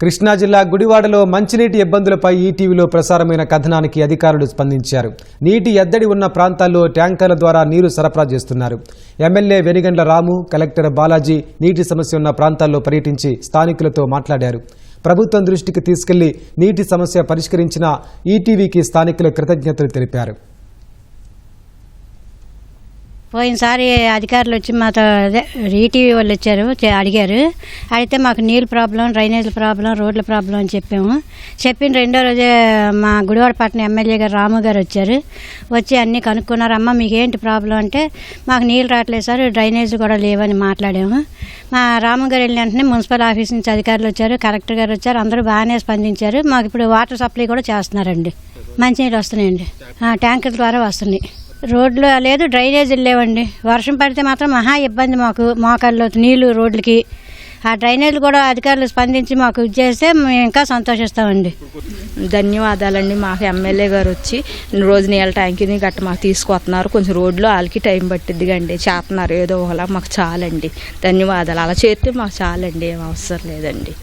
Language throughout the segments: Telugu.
కృష్ణా జిల్లా గుడివాడలో మంచినీటి ఇబ్బందులపై ఈటీవీలో ప్రసారమైన కథనానికి అధికారులు స్పందించారు. నీటి ఎద్దడి ఉన్న ప్రాంతాల్లో ట్యాంకర్ల ద్వారా నీరు సరఫరా చేస్తున్నారు. ఎమ్మెల్యే వెనిగండ్ల రాము కలెక్టర్ బాలాజీ నీటి సమస్య ఉన్న ప్రాంతాల్లో పర్యటించి స్థానికులతో మాట్లాడారు. ప్రభుత్వం దృష్టికి తీసుకెళ్ళి నీటి సమస్య పరిష్కరించిన ఈటీవీకి స్థానికులు కృతజ్ఞతలు తెలిపారు. పోయినసారి అధికారులు వచ్చి మాతో అదే ఈటీవీ వాళ్ళు వచ్చారు అడిగారు. అడిగితే మాకు నీళ్ళ ప్రాబ్లం డ్రైనేజ్ ప్రాబ్లం రోడ్ల ప్రాబ్లం అని చెప్పాము. చెప్పిన రెండో రోజే మా గుడివాడపట్నం ఎమ్మెల్యే గారు రాము గారు వచ్చారు. వచ్చి అన్నీ కనుక్కున్నారు. అమ్మ మీకు ఏంటి ప్రాబ్లం అంటే మాకు నీళ్ళు రావట్లేదు సార్ డ్రైనేజ్ కూడా లేవని మాట్లాడాము. మా రాము గారు వెళ్ళిన వెంటనే మున్సిపల్ ఆఫీస్ నుంచి అధికారులు వచ్చారు కలెక్టర్ గారు వచ్చారు అందరూ బాగానే స్పందించారు. మాకు ఇప్పుడు వాటర్ సప్లై కూడా చేస్తున్నారండి. మంచినీళ్ళు వస్తున్నాయండి. ట్యాంకర్ ద్వారా వస్తున్నాయి. రోడ్లు లేదు డ్రైనేజీలు లేవండి. వర్షం పడితే మాత్రం మహా ఇబ్బంది మాకు మోకాళ్ళు నీళ్ళు రోడ్లకి. ఆ డ్రైనేజీలు కూడా అధికారులు స్పందించి మాకు ఇది చేస్తే మేము ఇంకా సంతోషిస్తామండి. ధన్యవాదాలండి. మాకు ఎమ్మెల్యే గారు వచ్చి రోజు నీళ్ళ ట్యాంకీని గట్ట మాకు తీసుకొస్తున్నారు కొంచెం రోడ్లో వాళ్ళకి టైం పట్టిద్ది అండి చేస్తున్నారు ఏదో ఒకలా మాకు చాలండి. ధన్యవాదాలు. అలా చేస్తే మాకు చాలండి. ఏం అవసరం లేదండి.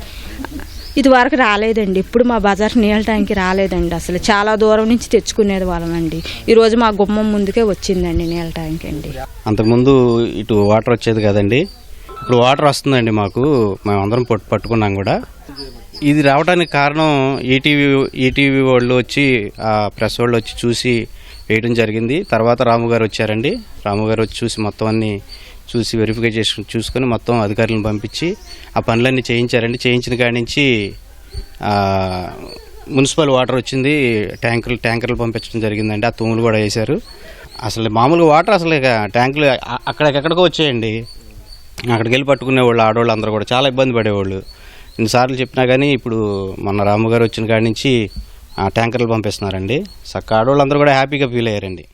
ఇది వరకు రాలేదండి. ఇప్పుడు మా బజార్ నీళ్ళ ట్యాంకి రాలేదండి అసలు. చాలా దూరం నుంచి తెచ్చుకునేది వాళ్ళమండి. ఈరోజు మా గుమ్మం ముందుకే వచ్చిందండి నీళ్ళ ట్యాంక్ అండి. అంతకుముందు ఇటు వాటర్ వచ్చేది కదండి. ఇప్పుడు వాటర్ వస్తుందండి మాకు. మేమందరం పొట్టు పట్టు పట్టుకున్నాం కూడా. ఇది రావడానికి కారణం ఈటీవీ ఈటీవీ వాళ్ళు వచ్చి ఆ ప్రెస్ వాళ్ళు వచ్చి చూసి వేయడం జరిగింది. తర్వాత రాము గారు వచ్చారండి. రాము గారు వచ్చి చూసి మొత్తం అన్ని చూసి వెరిఫికేషన్ చేసి చూసుకొని మొత్తం అధికారులను పంపించి ఆ పనులన్నీ చేయించారండి. చేయించిన కాడి నుంచి మున్సిపల్ వాటర్ వచ్చింది. ట్యాంకర్లు ట్యాంకర్లు పంపించడం జరిగిందండి. ఆ తూములు కూడా వేశారు. అసలు మామూలుగా వాటర్ అసలు ఇక ట్యాంకులు అక్కడికెక్కడికో వచ్చేయండి. అక్కడికి వెళ్ళి పట్టుకునేవాళ్ళు ఆడవాళ్ళు అందరూ కూడా. చాలా ఇబ్బంది పడేవాళ్ళు. ఇన్నిసార్లు చెప్పినా కానీ ఇప్పుడు మన రాము గారు వచ్చిన కాడి నుంచి ఆ ట్యాంకర్లు పంపిస్తున్నారండి. సక్క ఆడవాళ్ళు అందరూ కూడా హ్యాపీగా ఫీల్ అయ్యారండి.